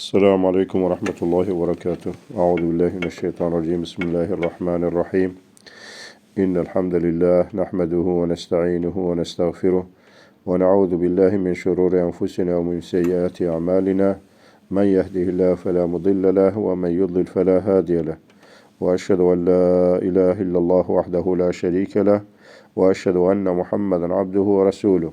Selamun Aleyküm ve Rahmetullahi ve Berekatuhu. Euzu billahi mineşşeytanirracim. Bismillahirrahmanirrahim. İnnel hamdelellahi nahmeduhu ve nestainuhu ve nestağfiruh ve na'udzu billahi min şururi enfusina ve min seyyiati a'malina. Men yehdihillahu fela mudille lehu ve men yudlil fela hadiye lehu. Ve eşhedü en la ilahe illallah vahdehu la şerike lehu ve eşhedü enne Muhammeden abduhu ve resuluhu.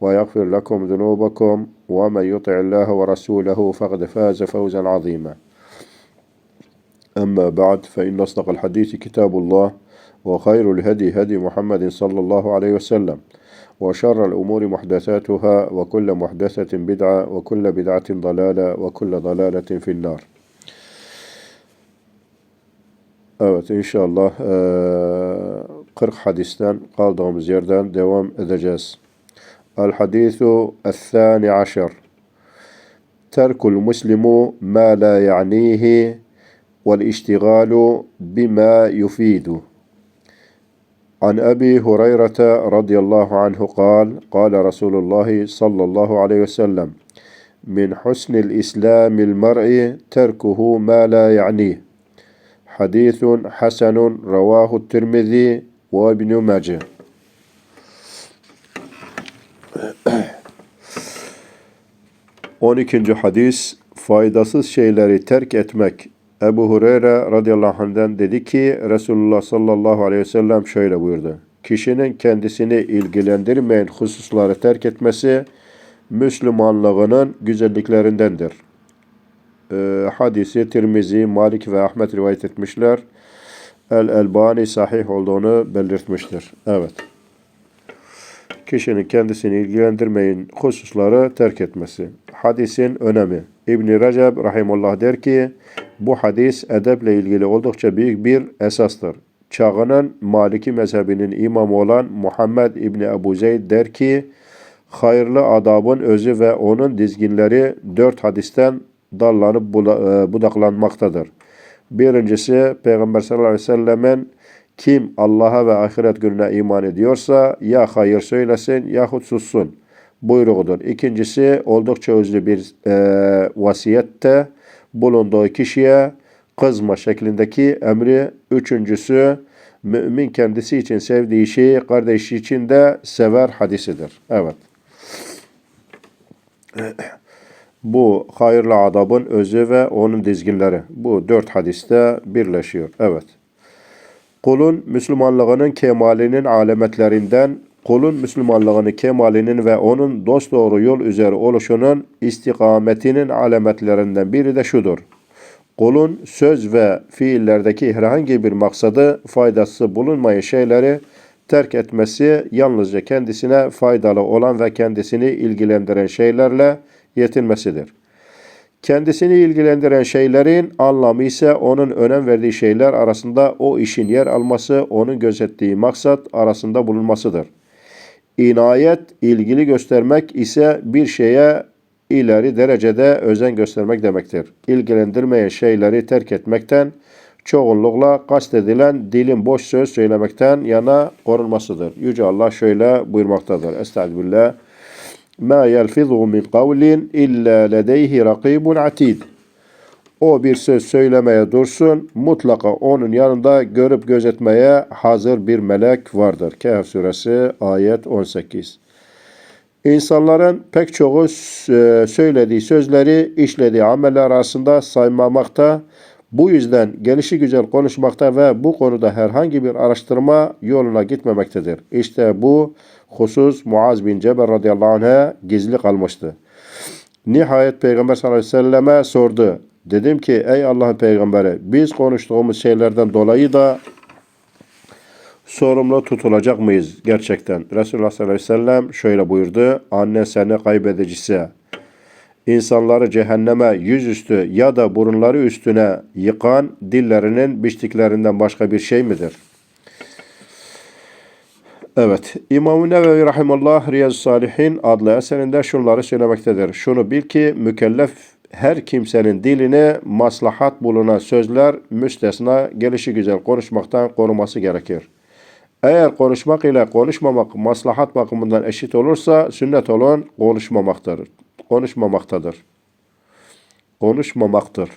ويغفر لكم ذنوبكم ومن يطع الله ورسوله فقد فاز فوزا عظيما أما بعد فإن أصدق الحديث كتاب الله وخير الهدي هدي محمد صلى الله عليه وسلم وشر الأمور محدثاتها وكل محدثة بدعة وكل بدعة ضلالة وكل ضلالة في النار Evet inşallah eee, 40 hadisten kaldığımız yerden devam edeceğiz. الحديث الثاني عشر. ترك المسلم ما لا يعنيه والاشتغال بما يفيده عن أبي هريرة رضي الله عنه قال قال رسول الله صلى الله عليه وسلم من حسن الإسلام المرء تركه ما لا يعنيه حديث حسن رواه الترمذي وابن ماجه. 12. hadis faydasız şeyleri terk etmek. Ebu Hureyre radıyallahu anh'den dedi ki Resulullah sallallahu aleyhi ve sellem şöyle buyurdu. Kişinin kendisini ilgilendirmeyen hususları terk etmesi Müslümanlığının güzelliklerindendir. Ee, hadisi Tirmizi, Malik ve Ahmet rivayet etmişler. El-Elbani sahih olduğunu belirtmiştir. Evet kişinin kendisini ilgilendirmeyin hususları terk etmesi. Hadisin önemi. İbn Recep rahimullah der ki bu hadis edeple ilgili oldukça büyük bir esastır. Çağının Maliki mezhebinin imamı olan Muhammed İbni Ebu Zeyd der ki hayırlı adabın özü ve onun dizginleri dört hadisten dallanıp budaklanmaktadır. Birincisi Peygamber sallallahu aleyhi ve sellemin kim Allah'a ve ahiret gününe iman ediyorsa ya hayır söylesin yahut sussun buyruğudur. İkincisi oldukça özlü bir e, vasiyette bulunduğu kişiye kızma şeklindeki emri. Üçüncüsü mümin kendisi için sevdiği şeyi kardeşi için de sever hadisidir. Evet. Bu hayırlı adabın özü ve onun dizginleri. Bu dört hadiste birleşiyor. Evet. Kulun Müslümanlığının kemalinin alametlerinden, kulun Müslümanlığını kemalinin ve onun dosdoğru yol üzere oluşunun istikametinin alametlerinden biri de şudur. Kulun söz ve fiillerdeki herhangi bir maksadı, faydası bulunmayan şeyleri terk etmesi yalnızca kendisine faydalı olan ve kendisini ilgilendiren şeylerle yetinmesidir. Kendisini ilgilendiren şeylerin anlamı ise onun önem verdiği şeyler arasında o işin yer alması, onun gözettiği maksat arasında bulunmasıdır. İnayet, ilgili göstermek ise bir şeye ileri derecede özen göstermek demektir. İlgilendirmeyen şeyleri terk etmekten, çoğunlukla kastedilen dilin boş söz söylemekten yana korunmasıdır. Yüce Allah şöyle buyurmaktadır. Estağfirullah. Ma yelfizu min kavlin illa ledeyhi rakibun atid. O bir söz söylemeye dursun, mutlaka onun yanında görüp gözetmeye hazır bir melek vardır. Kehf suresi ayet 18. İnsanların pek çoğu söylediği sözleri işlediği ameller arasında saymamakta, bu yüzden gelişi güzel konuşmakta ve bu konuda herhangi bir araştırma yoluna gitmemektedir. İşte bu husus Muaz bin Cebel radıyallahu anh'a gizli kalmıştı. Nihayet Peygamber sallallahu aleyhi ve selleme sordu. Dedim ki ey Allah'ın peygamberi biz konuştuğumuz şeylerden dolayı da sorumlu tutulacak mıyız gerçekten? Resulullah sallallahu aleyhi ve sellem şöyle buyurdu. Anne seni kaybedicisi insanları cehenneme yüzüstü ya da burunları üstüne yıkan dillerinin biçtiklerinden başka bir şey midir? Evet, İmam-ı Nevevi Rahimullah Riyaz-ı Salihin adlı eserinde şunları söylemektedir. Şunu bil ki mükellef her kimsenin dilini maslahat bulunan sözler müstesna gelişi güzel konuşmaktan koruması gerekir. Eğer konuşmak ile konuşmamak maslahat bakımından eşit olursa sünnet olan konuşmamaktır. Konuşmamaktadır. Konuşmamaktır.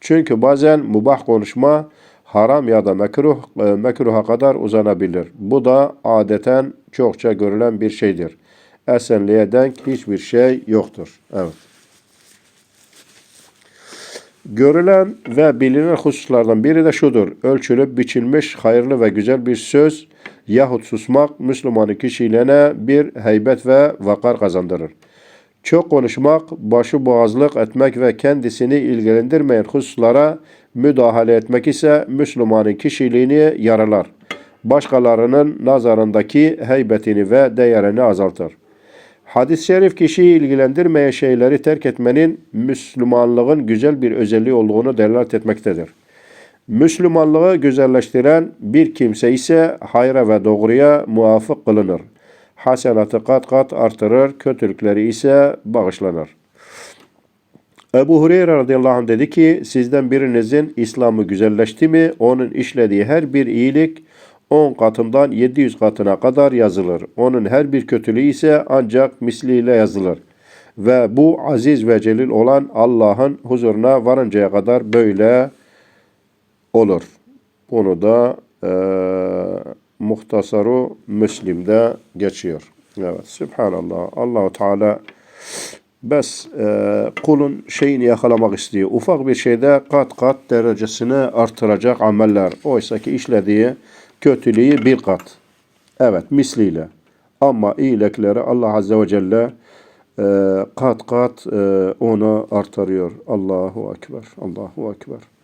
Çünkü bazen mubah konuşma haram ya da mekruh e, mekruha kadar uzanabilir. Bu da adeten çokça görülen bir şeydir. Esenliğe denk hiçbir şey yoktur. Evet. Görülen ve bilinen hususlardan biri de şudur. Ölçülüp biçilmiş hayırlı ve güzel bir söz yahut susmak Müslümanın kişiliğine bir heybet ve vakar kazandırır. Çok konuşmak, başı boğazlık etmek ve kendisini ilgilendirmeyen hususlara müdahale etmek ise Müslümanın kişiliğini yaralar. Başkalarının nazarındaki heybetini ve değerini azaltır. Hadis-i şerif kişiyi ilgilendirmeyen şeyleri terk etmenin Müslümanlığın güzel bir özelliği olduğunu delalet etmektedir. Müslümanlığı güzelleştiren bir kimse ise hayra ve doğruya muvafık kılınır. Hasenatı kat kat artırır, kötülükleri ise bağışlanır. Ebu Hureyre radıyallahu anh dedi ki, sizden birinizin İslam'ı güzelleşti mi, onun işlediği her bir iyilik 10 katından 700 katına kadar yazılır. Onun her bir kötülüğü ise ancak misliyle yazılır. Ve bu aziz ve celil olan Allah'ın huzuruna varıncaya kadar böyle olur. Bunu da e, Muhtasaru Müslim'de geçiyor. Evet, Subhanallah. Allahu Teala bes e, kulun şeyini yakalamak istiyor. Ufak bir şeyde kat kat derecesini artıracak ameller. Oysa ki işlediği kötülüğü bir kat. Evet, misliyle. Ama iyilikleri Allah Azze ve Celle e, kat kat e, onu artırıyor. Allahu Ekber. Allahu Ekber.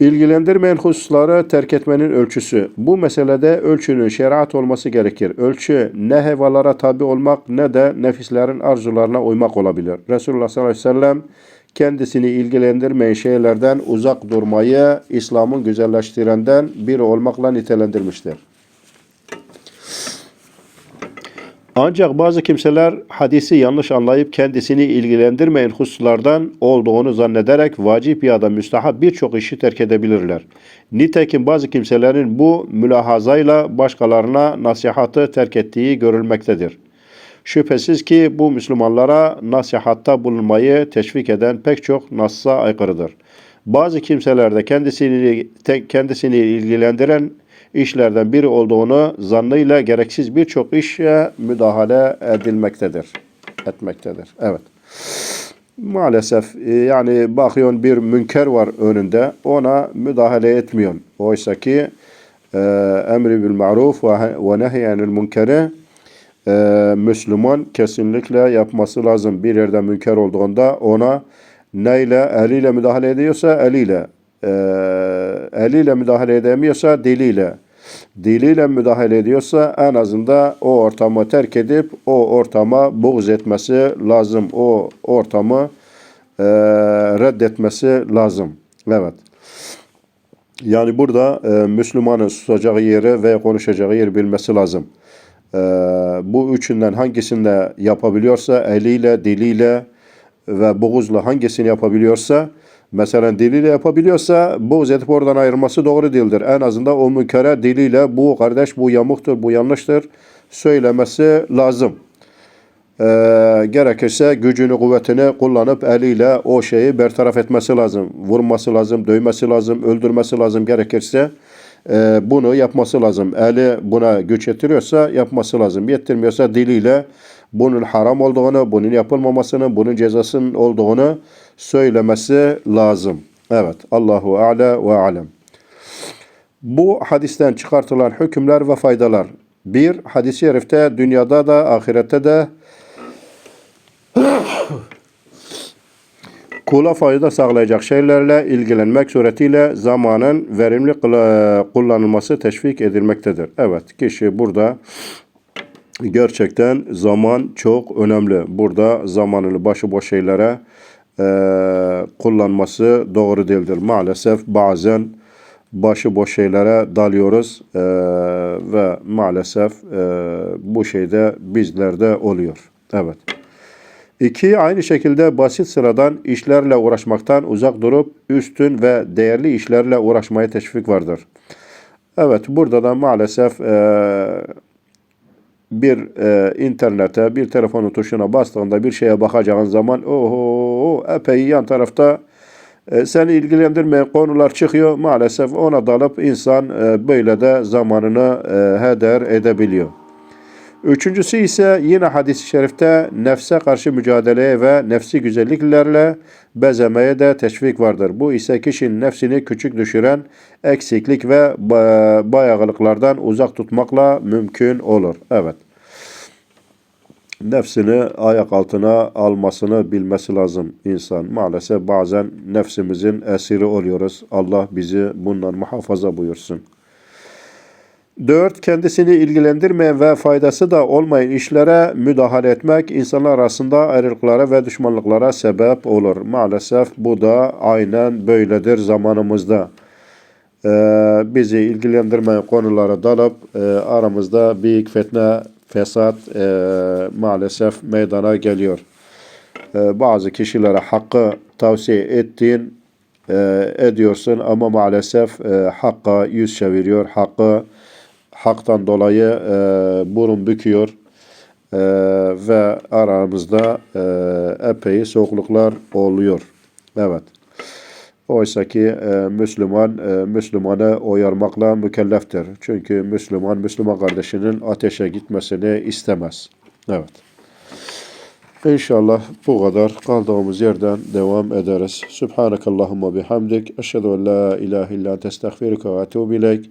İlgilendirmeyen hususları terk etmenin ölçüsü. Bu meselede ölçünün şeriat olması gerekir. Ölçü ne hevalara tabi olmak ne de nefislerin arzularına uymak olabilir. Resulullah sallallahu aleyhi ve sellem kendisini ilgilendirmeyen şeylerden uzak durmayı İslam'ın güzelleştirenden biri olmakla nitelendirmiştir. Ancak bazı kimseler hadisi yanlış anlayıp kendisini ilgilendirmeyen hususlardan olduğunu zannederek vacip ya da müstahap birçok işi terk edebilirler. Nitekim bazı kimselerin bu mülahazayla başkalarına nasihatı terk ettiği görülmektedir. Şüphesiz ki bu Müslümanlara nasihatta bulunmayı teşvik eden pek çok nassa aykırıdır. Bazı kimselerde kendisini kendisini ilgilendiren işlerden biri olduğunu zannıyla gereksiz birçok işe müdahale edilmektedir. Etmektedir. Evet. Maalesef e, yani bakıyorsun bir münker var önünde ona müdahale etmiyorsun. Oysa ki e, emri bil ma'ruf ve nehyenil münkeri e, Müslüman kesinlikle yapması lazım. Bir yerde münker olduğunda ona neyle eliyle müdahale ediyorsa eliyle e, eliyle müdahale edemiyorsa diliyle diliyle müdahale ediyorsa en azından o ortamı terk edip o ortama buğz etmesi lazım. O ortamı e, reddetmesi lazım. Evet. Yani burada e, Müslümanın susacağı yeri ve konuşacağı yeri bilmesi lazım. E, bu üçünden hangisinde yapabiliyorsa eliyle, diliyle ve buğuzla hangisini yapabiliyorsa Mesela diliyle yapabiliyorsa buğz edip oradan ayrılması doğru değildir. En azından o münkere diliyle bu kardeş bu yamuktur, bu yanlıştır söylemesi lazım. Ee, gerekirse gücünü, kuvvetini kullanıp eliyle o şeyi bertaraf etmesi lazım. Vurması lazım, dövmesi lazım, öldürmesi lazım gerekirse e, bunu yapması lazım. Eli buna güç yetiriyorsa yapması lazım. Yettirmiyorsa diliyle bunun haram olduğunu, bunun yapılmamasını, bunun cezasının olduğunu söylemesi lazım. Evet. Allahu A'la ve Alem. Bu hadisten çıkartılan hükümler ve faydalar. Bir, hadis-i şerifte dünyada da ahirette de kula fayda sağlayacak şeylerle ilgilenmek suretiyle zamanın verimli kullanılması teşvik edilmektedir. Evet, kişi burada gerçekten zaman çok önemli. Burada zamanını başıboş şeylere eee, kullanması doğru değildir. Maalesef bazen başıboş şeylere dalıyoruz eee, ve maalesef eee, bu şeyde bizlerde oluyor. Evet. İki, aynı şekilde basit sıradan işlerle uğraşmaktan uzak durup üstün ve değerli işlerle uğraşmaya teşvik vardır. Evet, burada da maalesef eee, bir e, internete, bir telefonun tuşuna bastığında bir şeye bakacağın zaman oho epey yan tarafta e, seni ilgilendirmeyen konular çıkıyor. Maalesef ona dalıp insan e, böyle de zamanını e, heder edebiliyor. Üçüncüsü ise yine hadis-i şerifte nefse karşı mücadeleye ve nefsi güzelliklerle bezemeye de teşvik vardır. Bu ise kişinin nefsini küçük düşüren eksiklik ve ba- bayağılıklardan uzak tutmakla mümkün olur. Evet. Nefsini ayak altına almasını bilmesi lazım insan. Maalesef bazen nefsimizin esiri oluyoruz. Allah bizi bundan muhafaza buyursun. 4. Kendisini ilgilendirmeyen ve faydası da olmayan işlere müdahale etmek insanlar arasında ayrılıklara ve düşmanlıklara sebep olur. Maalesef bu da aynen böyledir zamanımızda. Ee, bizi ilgilendirmeyen konulara dalıp e, aramızda büyük fitne, fesat e, maalesef meydana geliyor. E, bazı kişilere hakkı tavsiye ettiğin e, ediyorsun ama maalesef e, hakka yüz çeviriyor. Hakkı haktan dolayı e, burun büküyor e, ve aramızda e, epey soğukluklar oluyor. Evet. Oysa ki e, Müslüman e, Müslümanı uyarmakla mükelleftir. Çünkü Müslüman Müslüman kardeşinin ateşe gitmesini istemez. Evet. İnşallah bu kadar kaldığımız yerden devam ederiz. Subhanakallahumma bihamdik. Eşhedü en la ilahe illa ente estağfiruke ve etûbü ileyk.